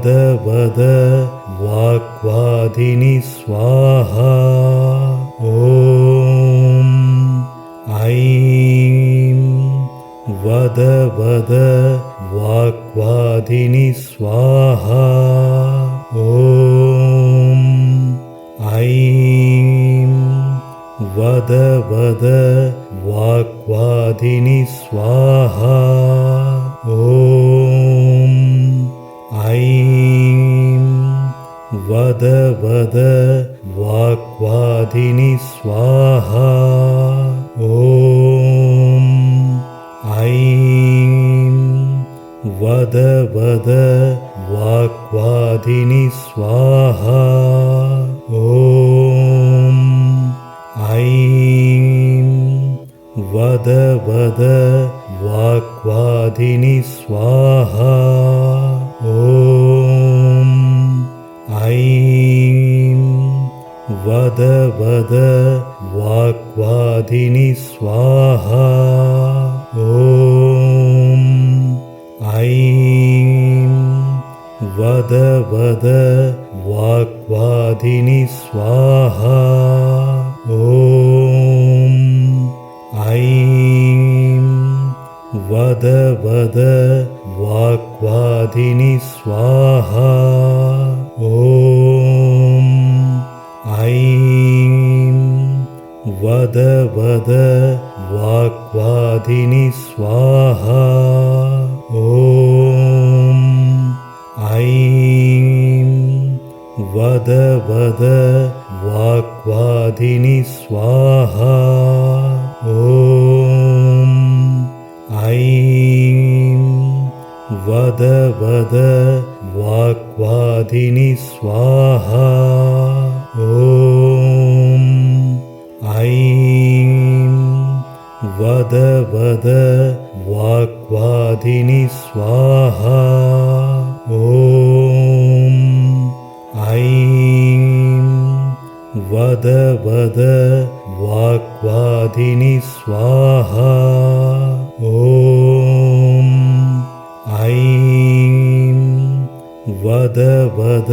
वद वद। वाक्वादिनि स्वाहा। ॐ ऐं वद वद। वाक्वादिनि स्वाहा। ॐ ऐं वद वद। वाक्वादिनि स्वाहा वद वद वाक्वादिनि स्वाहा। ॐ ऐं वद वद वाक्वादिनि स्वाहा। ॐ ऐं वद वद वाक्वादिनि स्वाहा। ॐ ऐं वद वद वाक्वादिनि स्वाहा। ॐ ऐं वद वद वाक्वादिनि स्वाहा। ॐ ऐं वद वद वाक्वादिनि स्वाहा। ॐ वद वद वाक्वादिनि स्वाहा। ॐ ऐं वद वद वाक्वादिनि स्वाहा। ॐ ऐं वद वद वाक्वादिनि स्वाहा वद वद वाक्वादिनि स्वाहा। ॐ ऐं वद वद वाक्वादिनि स्वाहा। ॐ ऐं वद वद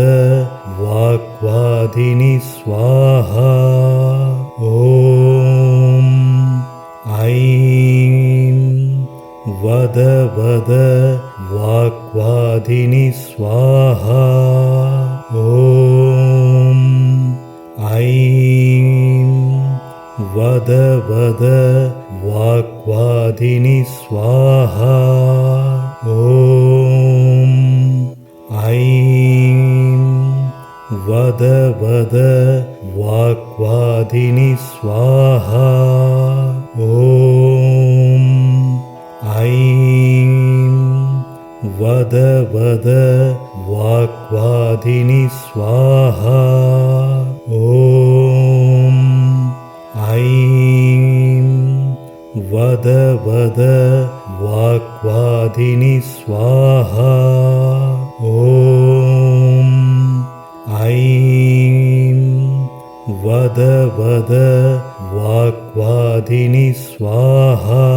वाक्वादिनि स्वाहा। ॐ वद वद वाक्वादिनि स्वाहा। ॐ ऐं वद वद वाक्वादिनि स्वाहा। ॐ ऐं वद वद वाक्वादिनि स्वाहा। ॐ वद वद वाक्वादिनि स्वाहा। ॐ ऐं वद वद वाक्वादिनि स्वाहा। ॐ ऐं वद वद वाक्वादिनि स्वाहा